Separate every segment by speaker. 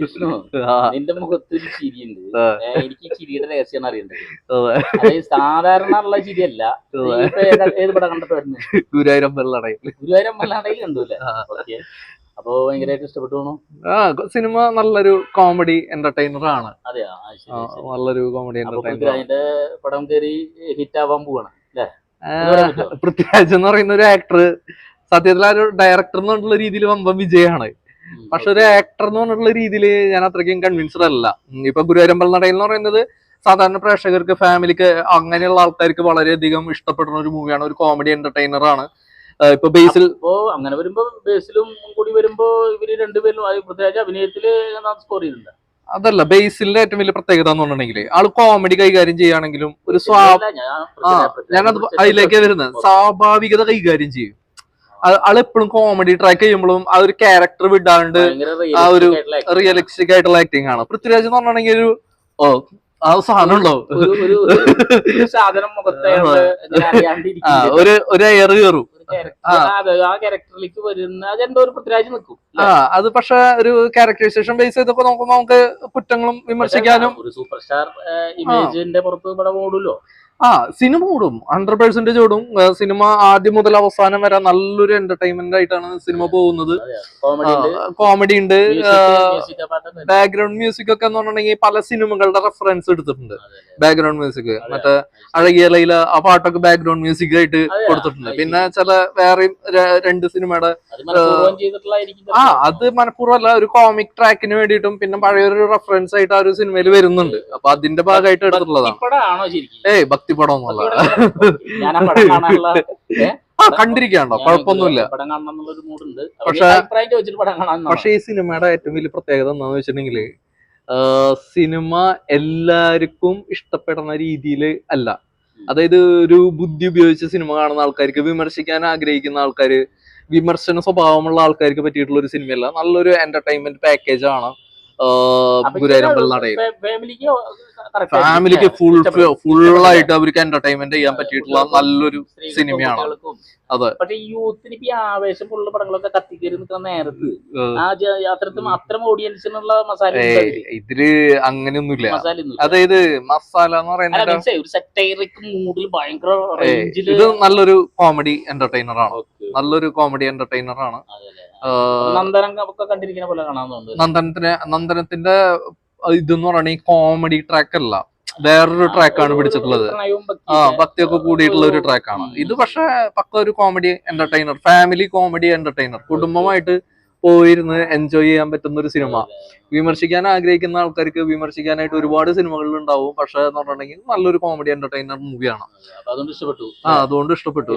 Speaker 1: വിഷ്ണു നിന്റെ മുഖത്തൊരു ചിരിയുണ്ട്.
Speaker 2: ചിരി
Speaker 1: ഉണ്ട് എനിക്ക് ഈ ചിരിയുടെ രഹസ്യം അറിയണ്ടത്. അതായത് സാധാരണ ഉള്ള ചിരിയല്ല. ഏതാ- പടം കണ്ടിട്ട് വരുന്നത്
Speaker 2: ഗുരുവായൂരം വെള്ളടയിൽ
Speaker 1: ഗുരുവായൂരം മല്ലാണ്ടയിൽ കണ്ടൂല്ലേ? അപ്പോ ഭയങ്കരമായിട്ട് ഇഷ്ടപ്പെട്ടു
Speaker 2: ആ സിനിമ നല്ലൊരു കോമഡി എന്റർടൈനർ ആണ്. നല്ലൊരു കോമഡി
Speaker 1: അതിന്റെ
Speaker 2: എന്റർടൈനർ
Speaker 1: അതിന്റെ പടം കയറി ഹിറ്റ് ആവാൻ പോവാണ്
Speaker 2: പൃഥ്വിരാജ് എന്ന് പറയുന്ന ഒരു ആക്ടർ സത്യത്തിൽ ആ ഒരു ഡയറക്ടർ എന്നുള്ള രീതിയിൽ വമ്പം വിജയമാണ് പക്ഷെ ഒരു ആക്ടർ എന്ന് പറഞ്ഞിട്ടുള്ള രീതിയിൽ ഞാൻ അത്രയ്ക്കും കൺവിൻസ്ഡ് അല്ല. ഇപ്പൊ ഗുരുവായൂരമ്പൽ നടയിൽ എന്ന് പറയുന്നത് സാധാരണ പ്രേക്ഷകർക്ക് ഫാമിലിക്ക് അങ്ങനെയുള്ള ആൾക്കാർക്ക് വളരെയധികം ഇഷ്ടപ്പെടുന്ന ഒരു മൂവിയാണ് ഒരു കോമഡി എന്റർടൈനർ ആണ്. ഇപ്പൊ ബേസിൽ
Speaker 1: അങ്ങനെ വരുമ്പോ ബേസിലും കൂടി വരുമ്പോ ഇവർ രണ്ടുപേരും പൃഥ്വിരാജ് അഭിനയത്തിൽ സ്കോർ ചെയ്തിട്ടുണ്ട്.
Speaker 2: അതല്ല ബേസിലിന്റെ ഏറ്റവും വലിയ പ്രത്യേകത എന്ന് പറഞ്ഞിട്ടുണ്ടെങ്കിൽ ആൾ കോമഡി കൈകാര്യം ചെയ്യുകയാണെങ്കിലും ഒരു സ്വാ ഞാനത് അതിലേക്ക് വരുന്നത്. സ്വാഭാവികത കൈകാര്യം ചെയ്യും. ആ- ആൾ എപ്പോഴും കോമഡി ട്രാക്ക് ചെയ്യുമ്പോഴും ആ ഒരു ക്യാരക്ടർ വിടാണ്ട് ആ ഒരു. റിയലിസ്റ്റിക് ആയിട്ടുള്ള ആക്ടിങ് ആണ്. പൃഥ്വിരാജ് എന്ന് പറഞ്ഞിട്ടുണ്ടെങ്കിൽ ഒരു ഓ ആ സാധനം ഉണ്ടോ?
Speaker 1: ഒരു ഒരു-
Speaker 2: എയർ കയറും.
Speaker 1: അതെ,
Speaker 2: പക്ഷെ ഒരു ക്യാരക്ടറൈസേഷൻ ബേസ് ചെയ്തൊക്കെ നോക്കുമ്പോ നമുക്ക് കുറ്റങ്ങളും വിമർശിക്കാനും
Speaker 1: ഒരു സൂപ്പർ സ്റ്റാർ ഇമേജിന്റെ പുറത്ത് ഇവിടെ ഓടുമല്ലോ
Speaker 2: ആ സിനിമ ഓടും ഹൺഡ്രഡ് പെർസെന്റേജ് ഓടും സിനിമ ആദ്യം മുതൽ അവസാനം വരെ നല്ലൊരു എന്റർടൈൻമെന്റ് ആയിട്ടാണ് സിനിമ പോകുന്നത്.
Speaker 1: കോമഡി ഉണ്ട്.
Speaker 2: ബാക്ക്ഗ്രൗണ്ട് മ്യൂസിക് ഒക്കെ എന്ന് പറഞ്ഞിട്ടുണ്ടെങ്കിൽ പല സിനിമകളുടെ റെഫറൻസ് എടുത്തിട്ടുണ്ട്. ബാക്ക്ഗ്രൗണ്ട് മ്യൂസിക് മറ്റേ. അഴകിയ ലൈല ആ പാട്ടൊക്കെ ബാക്ക്ഗ്രൗണ്ട് മ്യൂസിക് ആയിട്ട് കൊടുത്തിട്ടുണ്ട്. പിന്നെ ചില വേറെയും രണ്ട് സിനിമയുടെ
Speaker 1: അത് മനഃപൂർവം അല്ല
Speaker 2: ആ അത് മനഃപൂർവമല്ല ഒരു കോമിക് ട്രാക്കിന് വേണ്ടിയിട്ടും പിന്നെ പഴയൊരു റെഫറൻസ് ആയിട്ട് ആ ഒരു സിനിമയിൽ വരുന്നുണ്ട്. അപ്പൊ അതിന്റെ ഭാഗമായിട്ട് എടുത്തിട്ടുള്ളതാണ്. ഏയ് ഭക്തി പടം ഒന്നുമല്ല
Speaker 1: ഞാൻ ആ
Speaker 2: കണ്ടിരിക്കാണ്ടോ കുഴപ്പമൊന്നുമില്ല. പക്ഷേ- പക്ഷെ ഈ സിനിമയുടെ ഏറ്റവും വലിയ പ്രത്യേകത എന്താന്ന് വെച്ചിട്ടുണ്ടെങ്കിൽ സിനിമ എല്ലാവർക്കും ഇഷ്ടപ്പെടുന്ന രീതിയിൽ അല്ല. അതായത് ഒരു ബുദ്ധി ഉപയോഗിച്ച് സിനിമ കാണുന്ന ആൾക്കാർക്ക് വിമർശിക്കാൻ ആഗ്രഹിക്കുന്ന ആൾക്കാർ വിമർശന സ്വഭാവമുള്ള ആൾക്കാർക്ക് പറ്റിയിട്ടുള്ള ഒരു സിനിമയല്ല. നല്ലൊരു എന്റർടൈൻമെന്റ് പാക്കേജ് ആണ്.
Speaker 1: ഫാമിലിക്ക്
Speaker 2: ഫുൾ ഫുള്ളായിട്ട് അവർക്ക് എന്റർടൈൻമെന്റ് ചെയ്യാൻ പറ്റിയിട്ടുള്ള നല്ലൊരു സിനിമയാണ്. അതെ.
Speaker 1: പക്ഷെ ഈ യൂത്തിന് ഇപ്പൊ ഈ ആവേശം ഉള്ള പടങ്ങളൊക്കെ കത്തിക്കേറി നിൽക്കുന്ന നേരത്ത് ആ ജ- അത്തരത്തിൽ അത്തരം ഓഡിയൻസിനുള്ള മസാല
Speaker 2: ഇതിൽ? അങ്ങനെയൊന്നുമില്ല. അതായത് മസാല എന്ന് പറയുന്നത്
Speaker 1: ഒരു സെറ്റൈറിക് മൂഡിൽ ഭയങ്കര
Speaker 2: ഇത് നല്ലൊരു കോമഡി എന്റർടൈനർ ആണ്. നല്ലൊരു കോമഡി എന്റർടൈനർ ആണ്.
Speaker 1: നന്ദനം ഒക്കെ കണ്ടിരിക്കുന്ന പോലെ കാണാൻ തോന്നുന്നു.
Speaker 2: നന്ദനത്തിന് നന്ദനത്തിന്റെ ഇതെന്ന് പറയണ ഈ കോമഡി ട്രാക്ക് അല്ല. വേറൊരു ട്രാക്കാണ് പിടിച്ചിട്ടുള്ളത്. ആ ഭക്തിയൊക്കെ കൂടിയിട്ടുള്ള ഒരു ട്രാക്കാണ് ഇത് പക്ഷെ പക്ക ഒരു comedy entertainer family comedy entertainer കുടുംബമായിട്ട് പോയിരുന്ന് എൻജോയ് ചെയ്യാൻ പറ്റുന്ന ഒരു സിനിമ വിമർശിക്കാൻ ആഗ്രഹിക്കുന്ന ആൾക്കാർക്ക് വിമർശിക്കാനായിട്ട് ഒരുപാട് സിനിമകൾ ഉണ്ടാവും. പക്ഷെ എന്ന് പറഞ്ഞിട്ടുണ്ടെങ്കിൽ നല്ലൊരു കോമഡി എന്റർടൈനർ മൂവിയാണ്
Speaker 1: അതുകൊണ്ട് ഇഷ്ടപ്പെട്ടു.
Speaker 2: ആ അതുകൊണ്ട് ഇഷ്ടപ്പെട്ടു.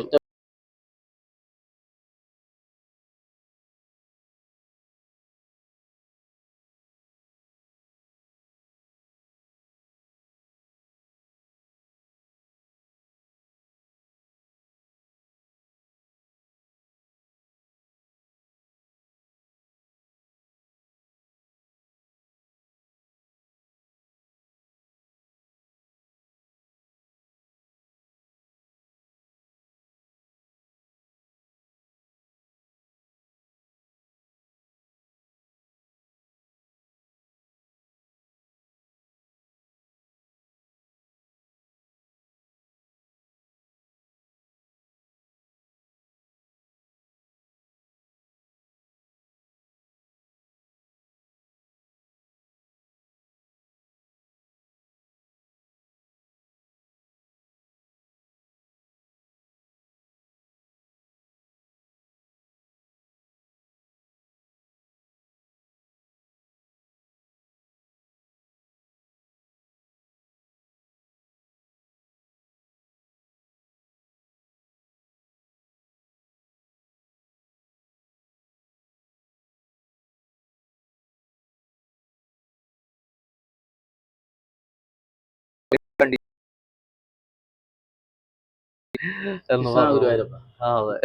Speaker 2: എന്ന് പറഞ്ഞു.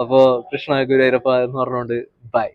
Speaker 2: അപ്പോ കൃഷ്ണ ഗുരുവായൂരപ്പ എന്ന് പറഞ്ഞുകൊണ്ട് ബൈ